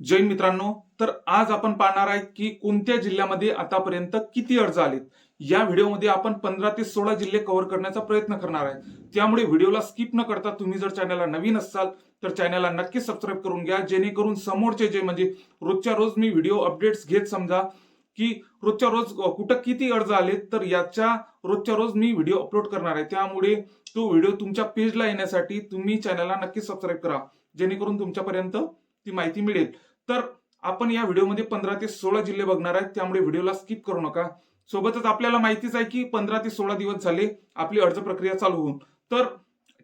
जैन मित्रांनो तर आज आपण पाहणार आहे की कोणत्या जिल्ह्यामध्ये आतापर्यंत किती अर्ज आलेत? या व्हिडिओमध्ये आपण पंधरा ते सोळा जिल्हे कव्हर करण्याचा प्रयत्न करणार आहे. त्यामुळे व्हिडिओला स्किप न करता तुम्ही जर चॅनलला नवीन असाल तर चॅनलला नक्की सबस्क्राईब करून घ्या. जेणेकरून समोरचे जे म्हणजे रोजच्या रोज मी व्हिडिओ अपडेट्स घेत समजा की रोजच्या रोज कुठं किती अर्ज आलेत तर याच्या रोजच्या रोज मी व्हिडिओ अपलोड करणार आहे. त्यामुळे तो व्हिडिओ तुमच्या पेजला येण्यासाठी तुम्ही चॅनलला नक्की सबस्क्राईब करा. जेणेकरून तुमच्यापर्यंत ती माहिती मिळेल. तर आपण या व्हिडिओमध्ये पंधरा ते सोळा जिल्हे बघणार आहेत त्यामुळे व्हिडिओला स्किप करू नका. सोबतच आपल्याला माहितीच आहे की पंधरा ते सोळा दिवस झाले आपली अर्ज प्रक्रिया चालू होऊन. तर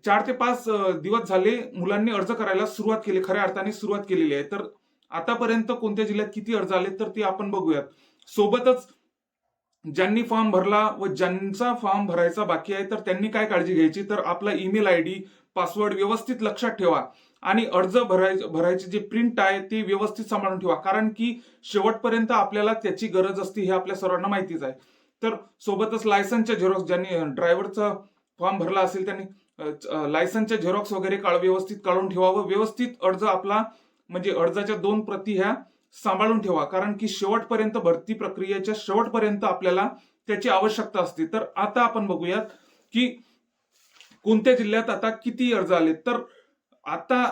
चार ते पाच दिवस झाले मुलांनी अर्ज करायला सुरुवात केली खऱ्या अर्थाने सुरुवात केलेली आहे. तर आतापर्यंत कोणत्या जिल्ह्यात किती अर्ज आले तर ते आपण बघूयात. सोबतच ज्यांनी फॉर्म भरला व ज्यांचा फॉर्म भरायचा बाकी आहे तर त्यांनी काय काळजी घ्यायची? तर आपला ईमेल आय डी पासवर्ड व्यवस्थित लक्षात ठेवा. आणि अर्ज भराय भरायची जी प्रिंट आहे ती व्यवस्थित सांभाळून ठेवा. कारण की शेवटपर्यंत आपल्याला त्याची गरज असते हे आपल्या सर्वांना माहितीच आहे. तर सोबतच लायसनच्या झेरॉक्स ज्यांनी ड्रायव्हरचा फॉर्म भरला असेल त्यांनी लायसनच्या झेरॉक्स वगैरे काळ व्यवस्थित काढून ठेवा व व्यवस्थित अर्ज आपला म्हणजे अर्जाच्या दोन प्रती ह्या सांभाळून ठेवा. कारण की शेवटपर्यंत भरती प्रक्रियेच्या शेवटपर्यंत आपल्याला त्याची आवश्यकता असते. तर आता आपण बघूयात की कोणत्या जिल्ह्यात आता किती अर्ज आले तर आता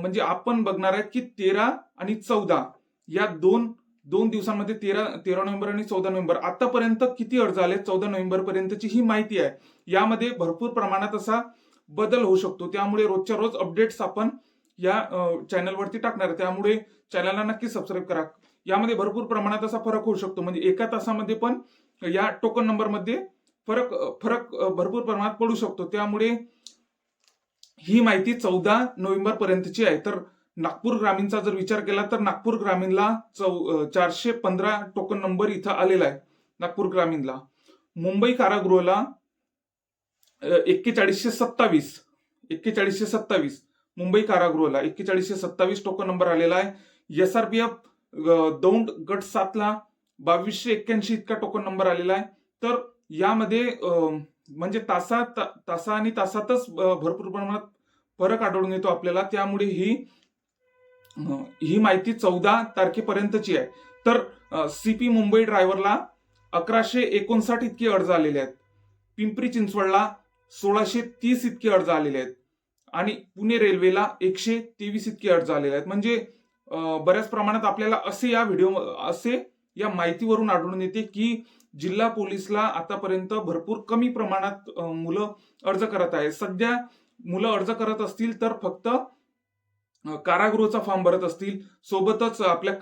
म्हणजे आपण बघणार आहे की तेरा आणि चौदा या दोन दोन दिवसांमध्ये तेरा तेरा नोव्हेंबर आणि चौदा नोव्हेंबर. आतापर्यंत किती अर्ज आले? चौदा नोव्हेंबर पर्यंतची ही माहिती आहे. यामध्ये भरपूर प्रमाणात असा बदल होऊ शकतो. त्यामुळे रोजच्या रोज अपडेट्स आपण या चॅनलवरती टाकणार आहे. त्यामुळे चॅनलला नक्की सबस्क्राईब करा. यामध्ये भरपूर प्रमाणात असा फरक होऊ शकतो. म्हणजे एका तासामध्ये पण या टोकन नंबरमध्ये फरक फरक भरपूर प्रमाणात पडू शकतो. त्यामुळे ही माहिती चौदा नोव्हेंबर पर्यंतची आहे. तर नागपूर ग्रामीणचा जर विचार केला तर नागपूर ग्रामीणला चौ चारशे पंधरा टोकन नंबर इथं आलेला आहे नागपूर ग्रामीणला. मुंबई कारागृहाला एक्केचाळीसशे सत्तावीस एक्केचाळीसशे सत्तावीस मुंबई कारागृहाला एक्केचाळीसशे सत्तावीस टोकन नंबर आलेला आहे. S R P F Daund गट सातला बावीसशे एक्क्याऐंशी इतका टोकन नंबर आलेला आहे. तर यामध्ये म्हणजे तासा तासा आणि तासातच भरपूर प्रमाणात फरक आढळून येतो आपल्याला. त्यामुळे ही ही माहिती चौदा तारखेपर्यंतची आहे. तर सीपी मुंबई ड्रायव्हरला अकराशे एकोणसाठ इतके अर्ज आलेले आहेत. पिंपरी चिंचवडला सोळाशे तीस इतके अर्ज आलेले आहेत. आणि पुणे रेल्वेला एकशे तेवीस इतके अर्ज आलेले आहेत. म्हणजे बऱ्याच प्रमाणात आपल्याला असे या व्हिडिओ असे या माहितीवरून आढळून येते की जिल्हा पोलीसला आतापर्यंत भरपूर कमी प्रमाणात मुलं अर्ज करत आहेत. सध्या मुलं अर्ज करत असतील तर फक्त कारागृहाचा कारागृहचा फॉर्म भरत असतील. सोबतच आपल्या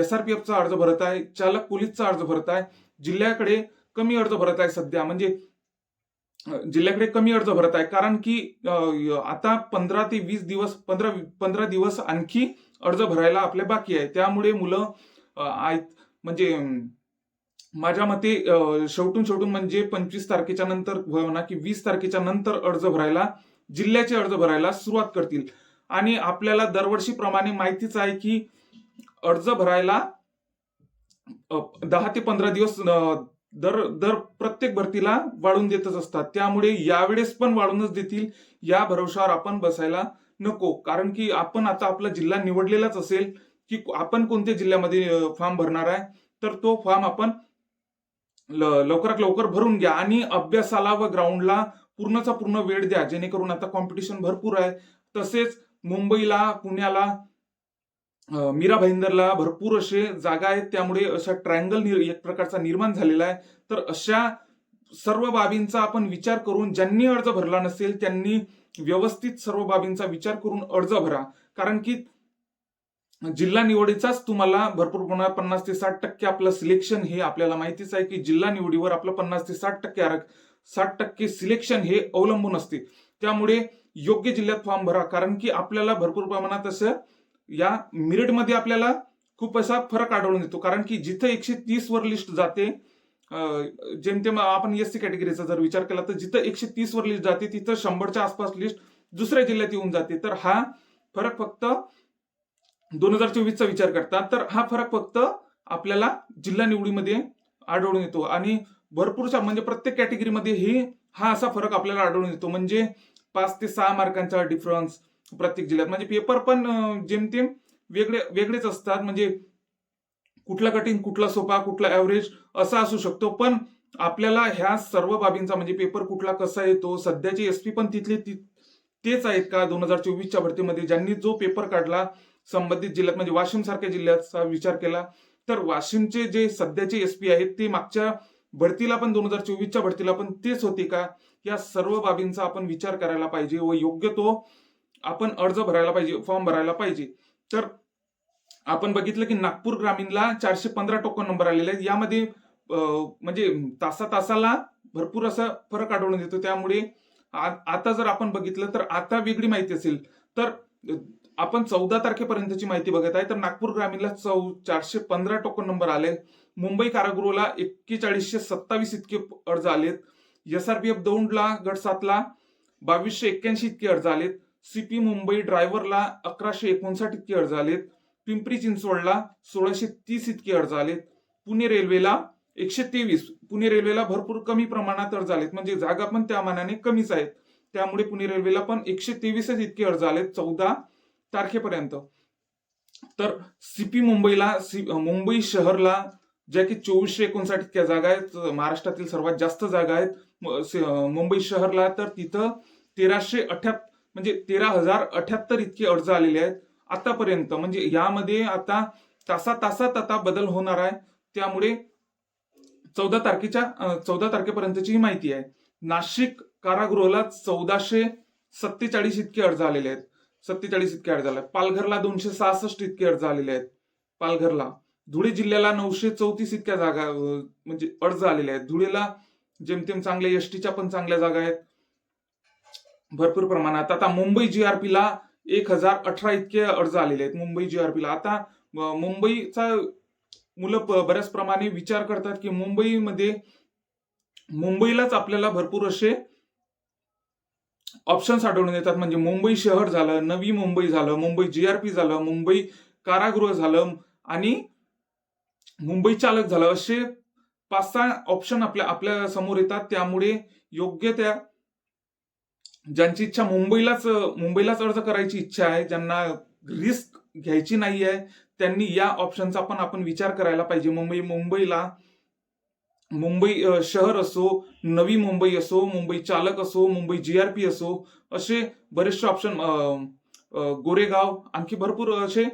एस आर पी एफचा अर्ज भरत आहे चालक पोलीसचा अर्ज भरत आहे. जिल्ह्याकडे कमी अर्ज भरत आहे सध्या. म्हणजे जिल्ह्याकडे कमी अर्ज भरत आहे. कारण की आता पंधरा ते वीस दिवस पंधरा पंधरा दिवस आणखी अर्ज भरायला आपले बाकी आहे. त्यामुळे मुलं आहेत. म्हणजे माझ्या मते शेवटून शेवटून म्हणजे पंचवीस तारखेच्या नंतर म्हणा की वीस तारखेच्या नंतर अर्ज भरायला जिल्ह्याचे अर्ज भरायला सुरुवात करतील. आणि आपल्याला दरवर्षीप्रमाणे माहितीच आहे की अर्ज भरायला दहा ते पंधरा दिवस दर दर प्रत्येक भरतीला वाढून देतच असतात. त्यामुळे यावेळेस पण वाढूनच देतील. या भरोशावर आपण बसायला नको. कारण की आपण आता आपला जिल्हा निवडलेलाच असेल की आपण कोणत्या जिल्ह्यामध्ये फॉर्म भरणार आहे तर तो फॉर्म आपण लवकरात लवकर भरून घ्या आणि अभ्यासाला व ग्राउंडला पूर्णचा पूर्ण वेळ द्या. जेणेकरून आता कॉम्पिटिशन भरपूर आहे. तसेच मुंबईला पुण्याला मीरा भाईंदरला भरपूर असे जागा आहेत. त्यामुळे अशा ट्रायंगल एक प्रकारचा निर्माण झालेला आहे. तर अशा सर्व बाबींचा आपण विचार करून ज्यांनी अर्ज भरला नसेल त्यांनी व्यवस्थित सर्व बाबींचा विचार करून अर्ज भरा. कारण की जिल्हा निवडीचाच तुम्हाला भरपूर प्रमाणात पन्नास ते साठ टक्के आपलं सिलेक्शन हे आपल्याला माहितीच आहे की जिल्हा निवडीवर आपलं पन्नास ते साठ टक्के साठ टक्के सिलेक्शन हे अवलंबून असते. त्यामुळे योग्य जिल्ह्यात फॉर्म भरा. कारण की आपल्याला भरपूर प्रमाणात असं या मिरिटमध्ये आपल्याला खूप असा फरक आढळून येतो. कारण की जिथं एकशे तीस वर लिस्ट जाते जेमतेम आपण एस सी कॅटेगरीचा जर विचार केला तर जिथं एकशे तीस वर लिस्ट जाते तिथं शंभरच्या आसपास लिस्ट दुसऱ्या जिल्ह्यात येऊन जाते. तर हा फरक फक्त दोन हजार चोवीसचा विचार करता तर हा फरक फक्त आपल्याला जिल्हा निवडीमध्ये आढळून येतो. आणि भरपूरशा म्हणजे प्रत्येक कॅटेगरीमध्ये हे हा असा फरक आपल्याला आढळून येतो. म्हणजे पाच ते सहा मार्कांचा डिफरन्स प्रत्येक जिल्ह्यात. म्हणजे पेपर पण जेमतेम वेगळे वेगळेच असतात. म्हणजे कुठला कठीण कुठला सोपा कुठला ॲव्हरेज असा असू शकतो. पण आपल्याला ह्या सर्व बाबींचा म्हणजे पेपर कुठला कसा येतो सध्याची एसपी पण तिथली ती- तेच आहेत का दोन हजार चोवीसच्या भरतीमध्ये? ज्यांनी जो पेपर काढला संबंधित जिल्ह्यात म्हणजे वाशिम सारख्या जिल्ह्याचा विचार केला तर वाशिमचे जे सध्याचे एसपी आहेत ते मागच्या भरतीला पण दोन हजार चोवीसच्या भरतीला पण तेच होते का? या सर्व बाबींचा आपण विचार करायला पाहिजे व योग्य तो आपण अर्ज भरायला पाहिजे फॉर्म भरायला पाहिजे. तर आपण बघितलं की नागपूर ग्रामीणला चारशे पंधरा टोकन नंबर आलेले आहेत. यामध्ये म्हणजे तासा तासाला भरपूर असा फरक आढळून येतो. त्यामुळे आ- आता जर आपण बघितलं तर आता वेगळी माहिती असेल. तर आपण चौदा तारखेपर्यंतची माहिती बघत आहे. तर नागपूर ग्रामीणला चौ चारशे पंधरा टोकन नंबर आले. मुंबई कारागृहला एक्केचाळीसशे सत्तावीस इतके अर्ज आलेत. एसआरपीएफ दौंडला गडसातला बावीसशे एक्क्याऐंशी इतके अर्ज आलेत. सीपी मुंबई ड्रायव्हरला अकराशे एकोणसाठ इतके अर्ज आलेत. पिंपरी चिंचवडला सोळाशे तीस इतके अर्ज आलेत. पुणे रेल्वेला एकशे तेवीस पुणे रेल्वेला भरपूर कमी प्रमाणात अर्ज आलेत. म्हणजे जागा पण त्या मानाने कमीच आहेत. त्यामुळे पुणे रेल्वेला पण एकशे तेवीसच इतके अर्ज आलेत. चौदा तारखेपर्यंत. तर सीपी मुंबईला सी मुंबई शहरला ज्या की चोवीसशे एकोणसाठ इतक्या जागा आहेत महाराष्ट्रातील सर्वात जास्त जागा आहेत मुंबई शहरला तर तिथं तेराशे अठ्याहत्तर म्हणजे तेरा हजार अठ्याहत्तर इतके अर्ज आलेले आहेत. आतापर्यंत म्हणजे यामध्ये आता तासा तासात आता बदल होणार आहे. त्यामुळे चौदा तारखेच्या चौदा तारखेपर्यंतची ही माहिती आहे. नाशिक कारागृहाला चौदाशे सत्तेचाळीस इतके अर्ज आलेले आहेत. सत्तेचाळीस इतके अर्ज आले आहेत. पालघरला दोनशे सहासष्ट इतके अर्ज आलेले आहेत. पालघरला. धुळे जिल्ह्याला नऊशे चौतीस इतक्या जागा म्हणजे अर्ज आलेले आहेत. धुळेला जेमतेम चांगल्या एसटीच्या पण चांगल्या जागा आहेत. भरपूर प्रमाणात. आता मुंबई जीआरपीला एक हजार अठरा इतके अर्ज आलेले आहेत. मुंबई जीआरपीला आता मुंबईचा मुलं बऱ्याच प्रमाणे विचार करतात की मुंबईमध्ये मुंबईलाच आपल्याला भरपूर असे ऑप्शन्स आढळून येतात. म्हणजे मुंबई शहर झालं नवी मुंबई झालं मुंबई जी आर पी झालं मुंबई कारागृह झालं आणि मुंबई चालक झालं. असे पाच सहा ऑप्शन आपल्या आपल्यासमोर येतात. त्यामुळे योग्य त्या ज्यांची इच्छा मुंबईलाच मुंबईलाच अर्ज करायची इच्छा आहे ज्यांना रिस्क घ्यायची नाही आहे त्यांनी या ऑप्शनचा पण आपण विचार करायला पाहिजे. मुंबई मुंबईला मुंबई शहर असो नवी मुंबई असो मुंबई चालक असो मुंबई जी आर पी असो असे बरेचसे ऑप्शन गोरेगाव आणखी भरपूर असे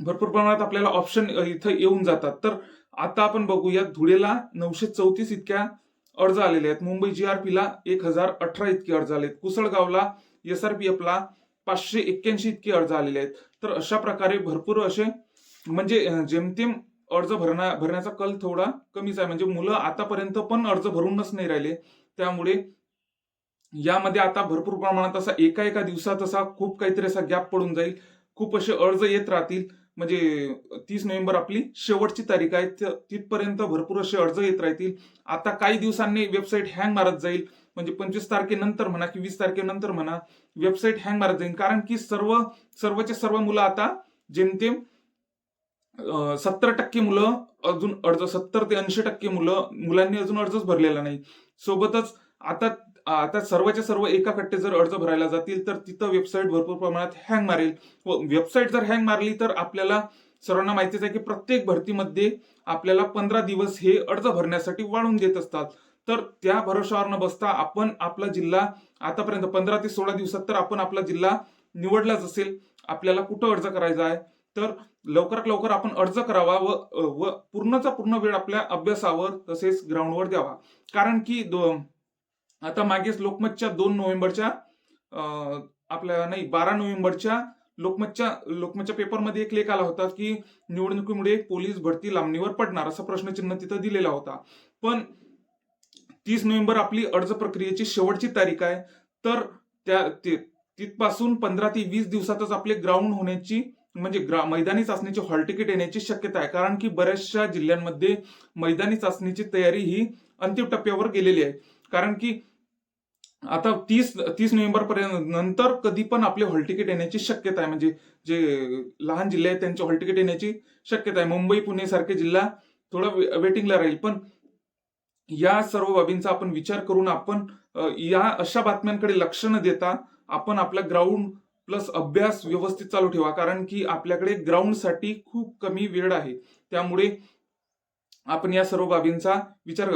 भरपूर प्रमाणात आपल्याला ऑप्शन इथं येऊन जातात. तर आता आपण बघूया धुळेला नऊशे चौतीस इतक्या अर्ज आलेले आहेत. मुंबई जी आर पीला एक हजार अठरा इतके अर्ज आलेत. कुसळगावला एस आर पी एफला पाचशे एक्क्याऐंशी इतके अर्ज आलेले आहेत. तर अशा प्रकारे भरपूर असे म्हणजे जेमतेम अर्ज भरण्या भरण्याचा कल थोडा कमीच आहे. म्हणजे मुलं आतापर्यंत पण अर्ज भरूनच नाही राहिले. त्यामुळे यामध्ये आता भरपूर प्रमाणात असा एका एका दिवसात असा खूप काहीतरी असा गॅप पडून जाईल. खूप असे अर्ज येत राहतील. म्हणजे तीस नोव्हेंबर आपली शेवटची तारीख आहे. तिथपर्यंत भरपूर असे अर्ज येत राहतील. आता काही दिवसांनी वेबसाईट हँग मारत जाईल. म्हणजे पंचवीस तारखेनंतर म्हणा की वीस तारखेनंतर म्हणा वेबसाईट हँग मारत जाईल. कारण की सर्व सर्वचे सर्व मुलं आता जेमतेम सत्तर टक्के मुलं अजून अर्ज सत्तर ते ऐंशी टक्के मुलं मुलांनी अजून अर्जच भरलेला नाही. सोबतच आता आता सर्वच्या सर्व एका कट्टे जर अर्ज भरायला जातील तर तिथं वेबसाईट भरपूर प्रमाणात हँग मारेल. व वेबसाईट जर हँग मारली तर आपल्याला सर्वांना माहितीच आहे की प्रत्येक भरतीमध्ये आपल्याला पंधरा दिवस हे अर्ज भरण्यासाठी वाढून देत असतात. तर त्या भरोशावर न बसता आपण आपला जिल्हा आतापर्यंत पंधरा ते सोळा दिवसात तर आपण आपला जिल्हा निवडलाच असेल. आपल्याला कुठं अर्ज करायचा आहे? तर लवकरात लवकर आपण अर्ज करावा व व पूर्णचा पूर्ण वेळ आपल्या अभ्यासावर तसेच ग्राउंडवर द्यावा. कारण की दो- आता मागेच लोकमतच्या दोन नोव्हेंबरच्या आपल्या नाही बारा नोव्हेंबरच्या लोकमतच्या लोकमतच्या पेपरमध्ये एक लेख आला होता की निवडणुकीमुळे पोलीस भरती लांबणीवर पडणार असा प्रश्नचिन्ह तिथं दिलेला होता. पण तीस नोव्हेंबर आपली अर्ज प्रक्रियेची शेवटची तारीख आहे. तर त्या ते- तिथपासून पंधरा ते वीस दिवसातच आपले ग्राउंड होण्याची म्हणजे ग्रा मैदानी चाचणीची हॉल तिकीट येण्याची शक्यता आहे. कारण की बऱ्याचशा जिल्ह्यांमध्ये मैदानी चाचणीची तयारी ही अंतिम टप्प्यावर गेलेली आहे. कारण की आता तीस तीस नोव्हेंबर पर्यंत नंतर कधी पण आपले हॉल तिकीट येण्याची शक्यता आहे. म्हणजे जे लहान जिल्हे आहेत त्यांचे हॉल तिकीट येण्याची शक्यता आहे. मुंबई पुणे सारखे जिल्हा थोडा वेटिंगला राहील. पण या सर्व बाबींचा आपण विचार करून आपण या अशा बातम्यांकडे लक्ष न देता आपण आपल्या ग्राउंड प्लस अभ्यास व्यवस्थित चालू ठेवा कारण की आपल्याकडे ग्राउंडसाठी खूप कमी वेळ आहे. त्यामुळे आपण या सर्व बाबींचा विचार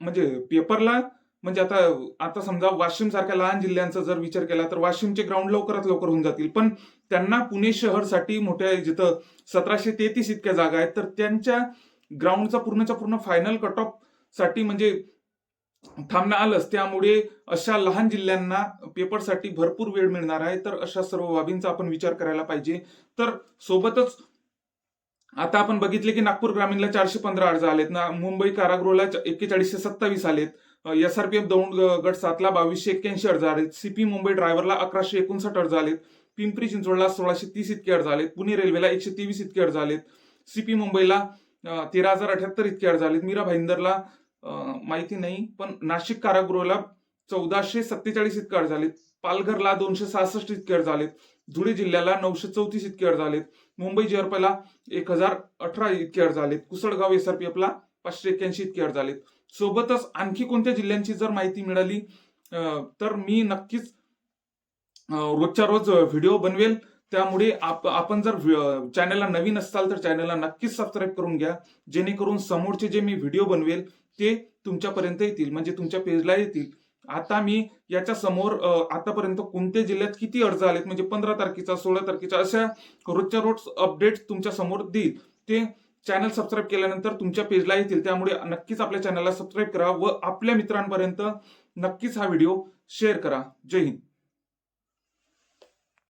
म्हणजे पेपरला म्हणजे आता आता समजा वाशिम सारख्या लहान जिल्ह्यांचा जर विचार केला तर वाशिमचे ग्राउंड लवकरात लवकर होऊन जातील. पण त्यांना पुणे शहरसाठी मोठ्या जिथं सतराशे तेहतीस इतक्या जागा आहेत तर त्यांच्या ग्राउंडचा पूर्णच्या पूर्ण फायनल कट ऑफसाठी म्हणजे थांबणं आलंच. त्यामुळे अशा लहान जिल्ह्यांना पेपरसाठी भरपूर वेळ मिळणार आहे. तर अशा सर्व बाबींचा आपण विचार करायला पाहिजे. तर सोबतच आता आपण बघितले की नागपूर ग्रामीणला चारशे पंधरा अर्ज आलेत. ना मुंबई कारागृहला एक्केचाळीसशे सत्तावीस आलेत. एसआरपीएफ दौंड गट सातला बावीसशे एक्क्याऐंशी अर्ज आलेत. सीपी मुंबई ड्रायव्हरला अकराशे एकोणसाठ अर्ज आलेत. पिंपरी चिंचवडला सोळाशे तीस इतके अर्ज आलेत. पुणे रेल्वेला एकशे तेवीस इतके अर्ज आलेत. सीपी मुंबईला तेरा हजार अठ्याहत्तर इतके अर्ज आलेत. मीरा भाईंदरला माहिती नाही पण नाशिक कारागृहाला चौदाशे सत्तेचाळीस इतके अर्ज आलेत पालघरला दोनशे सहासष्ट इतके अर्ज आलेत धुळे जिल्ह्याला नऊशे चौतीस इतके अर्ज आलेत मुंबई जेआरपीला एक हजार अठरा इतके अर्ज आलेत कुसळगाव एसआरपीएफला पाचशे एक्क्याऐंशी इतके अर्ज आलेत सोबतच आणखी कोणत्या जिल्ह्यांची जर माहिती मिळाली तर मी नक्कीच रोजच्या रोज व्हिडिओ बनवेल. त्यामुळे आप- आपण जर चॅनलला नवीन असाल तर चॅनलला नक्कीच सबस्क्राईब करून घ्या. जेणेकरून समोरचे जे मी व्हिडिओ बनवेल ते तुमच्यापर्यंत येतील म्हणजे तुमच्या पेजला येतील. आता मी याच्या समोर आतापर्यंत कोणत्या जिल्ह्यात किती अर्ज आलेत म्हणजे पंधरा तारखेचा सोळा तारखेचा अशा रोजच्या रोज अपडेट तुमच्यासमोर देईल. ते चॅनल सबस्क्राईब केल्यानंतर तुमच्या पेजला येतील. त्यामुळे नक्कीच आपल्या चॅनलला सबस्क्राईब करा व आपल्या मित्रांपर्यंत नक्कीच हा व्हिडिओ शेअर करा. जय हिंद.